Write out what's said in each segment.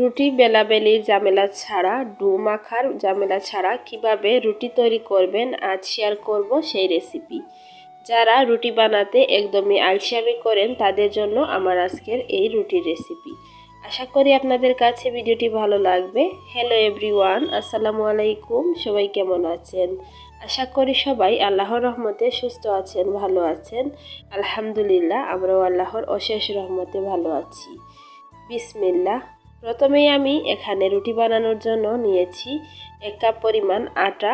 রুটি বেলাবেলির ঝামেলা ছাড়া ডু মাখার ঝামেলা ছাড়া কীভাবে রুটি তৈরি করবেন আজ শেয়ার করব সেই রেসিপি যারা রুটি বানাতে একদমই আলসিয়ামি করেন, তাদের জন্য আমার আজকের এই রুটির রেসিপি আশা করি আপনাদের কাছে ভিডিওটি ভালো লাগবে। হ্যালো এভরিওয়ান আসসালামু আলাইকুম, সবাই কেমন আছেন? আশা করি সবাই আল্লাহর রহমতে সুস্থ আছেন, ভালো আছেন। আলহামদুলিল্লাহ, আমরাও আল্লাহর অশেষ রহমতে ভালো আছি। বিসমিল্লা প্রথমেই আমি এখানে রুটি বানানোর জন্য নিয়েছি এক কাপ পরিমাণ আটা।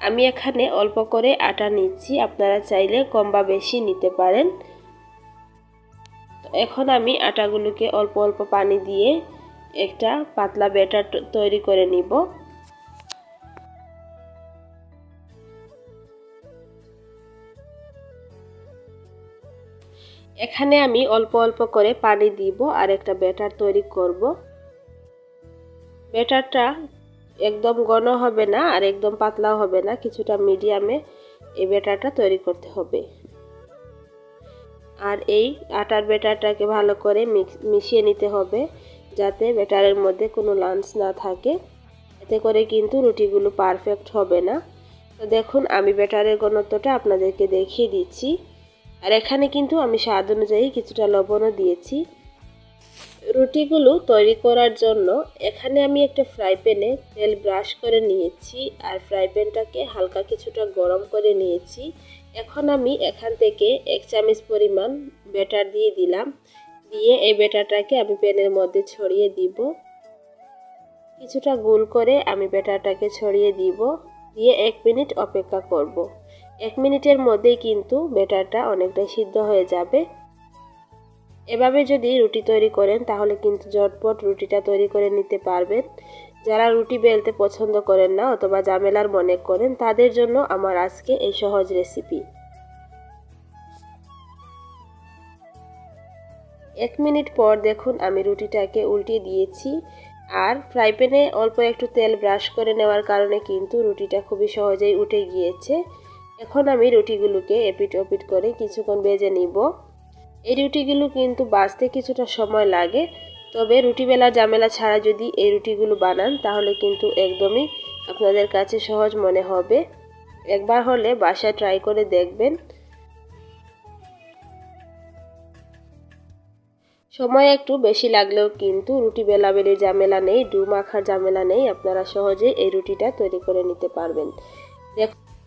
আমি এখানে অল্প করে আটা নিচ্ছি, আপনারা চাইলে কম বা বেশি নিতে পারেন। এখন আমি আটাগুলোকে অল্প অল্প পানি দিয়ে একটা পাতলা ব্যাটার তৈরি করে নিব। এখানে আমি অল্প অল্প করে পানি দিব আর একটা ব্যাটার তৈরি করব। ব্যাটারটা একদম ঘন হবে না আর একদম পাতলাও হবে না, কিছুটা মিডিয়ামে এই ব্যাটারটা তৈরি করতে হবে। আর এই আটার ব্যাটারটাকে ভালো করে মিশিয়ে নিতে হবে যাতে ব্যাটারের মধ্যে কোনো লাঞ্চ না থাকে। এতে করে কিন্তু রুটিগুলো পারফেক্ট হবে না। তো দেখুন, আমি ব্যাটারের ঘনত্বটা আপনাদেরকে দেখিয়ে দিচ্ছি। আর এখানে কিন্তু আমি স্বাদ অনুযায়ী কিছুটা লবণও দিয়েছি। রুটিগুলো তৈরি করার জন্য এখানে আমি একটা ফ্রাই প্যানে তেল ব্রাশ করে নিয়েছি আর ফ্রাই প্যানটাকে হালকা কিছুটা গরম করে নিয়েছি। এখন আমি এখান থেকে এক চামচ পরিমাণ ব্যাটার দিয়ে দিলাম। দিয়ে এই ব্যাটারটাকে আমি প্যানের মধ্যে ছড়িয়ে দিব। কিছুটা গোল করে আমি ব্যাটারটাকে ছড়িয়ে দিব। দিয়ে এক মিনিট অপেক্ষা করব। এক মিনিটের মধ্যেই কিন্তু ব্যাটারটা অনেকটাই সিদ্ধ হয়ে যাবে। এভাবে যদি রুটি তৈরি করেন, তাহলে কিন্তু ঝটপট রুটিটা তৈরি করে নিতে পারবেন। যারা রুটি বেলতে পছন্দ করেন না অথবা জামেলার মনে করেন, তাদের জন্য আমার আজকে এই সহজ রেসিপি। এক মিনিট পর দেখুন আমি রুটিটাকে উল্টিয়ে দিয়েছি। আর ফ্রাই প্যানে অল্প একটু তেল ব্রাশ করে নেওয়ার কারণে কিন্তু রুটিটা খুবই সহজেই উঠে গিয়েছে। এখন আমি রুটিগুলোকে এপিট ওপিট করে কিছুক্ষণ বেজে নিব। এই রুটিগুলো কিন্তু বাঁচতে কিছুটা সময় লাগে, তবে রুটি বেলার জামেলা ছাড়া যদি এই রুটিগুলো বানান, তাহলে কিন্তু একদমই আপনাদের কাছে সহজ মনে হবে। একবার হলে বাসায় ট্রাই করে দেখবেন। সময় একটু বেশি লাগলেও কিন্তু রুটি বেলাবেলির ঝামেলা নেই ডু মাখার ঝামেলা নেই, আপনারা সহজে এই রুটিটা তৈরি করে নিতে পারবেন।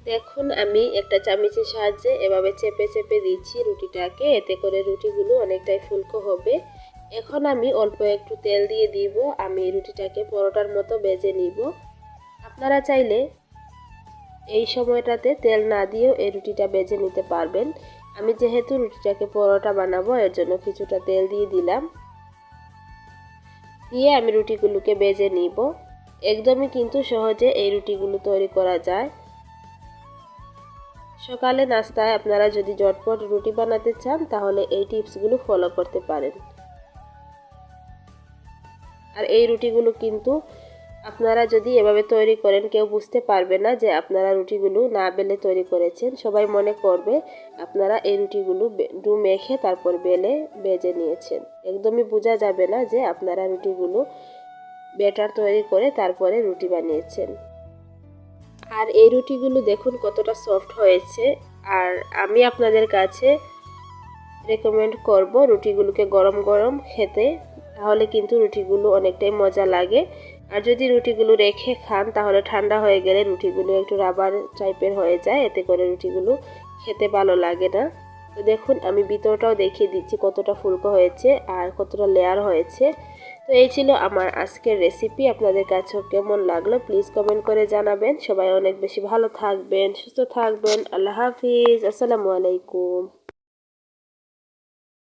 দেখুন, আমি একটা চামিচের সাহায্যে এভাবে চেপে চেপে দিচ্ছি রুটিটাকে। এতে করে রুটিগুলো অনেকটাই ফুলকো হবে। এখন আমি অল্প একটু তেল দিয়ে দিব। আমি রুটিটাকে পরোটার মতো বেজে নিব। আপনারা চাইলে এই সময়টাতে তেল না দিয়েও এই রুটিটা বেজে নিতে পারবেন। আমি যেহেতু রুটিটাকে পরোটা বানাবো, এর জন্য কিছুটা তেল দিয়ে দিলাম। দিয়ে আমি রুটিগুলোকে বেজে নিব। একদমই কিন্তু সহজে এই রুটিগুলো তৈরি করা যায়। সকালে নাস্তায় আপনারা যদি জটপট রুটি বানাতে চান, তাহলে এই টিপসগুলো ফলো করতে পারেন। আর এই রুটিগুলো কিন্তু আপনারা যদি এভাবে তৈরি করেন, কেউ বুঝতে পারবে না যে আপনারা রুটিগুলো না বেলে তৈরি করেছেন। সবাই মনে করবে আপনারা এই রুটিগুলো ডু মেখে তারপর বেলে, বেজে নিয়েছেন। একদমই বোঝা যাবে না যে আপনারা রুটিগুলো বেটার তৈরি করে তারপরে রুটি বানিয়েছেন। আর এই রুটিগুলো দেখুন কতটা সফট হয়েছে। আর আমি আপনাদের কাছে রেকমেন্ড করব রুটিগুলোকে গরম গরম খেতে, তাহলে কিন্তু রুটিগুলো অনেকটাই মজা লাগে। আর যদি রুটিগুলো রেখে খান, তাহলে ঠান্ডা হয়ে গেলে রুটিগুলো একটু রাবার টাইপের হয়ে যায়, এতে করে রুটিগুলো খেতে ভালো লাগে না। তো দেখুন, আমি ভিতরটাও দেখিয়ে দিচ্ছি কতটা ফুলকো হয়েছে আর কতটা লেয়ার হয়েছে। তো এই ছিল আমার আজকের রেসিপি আপনাদের কাছেও কেমন লাগল প্লিজ কমেন্ট করে জানাবেন। সবাই অনেক বেশি ভালো থাকবেন, সুস্থ থাকবেন। আল্লাহ হাফিজ। আসসালামু আলাইকুম।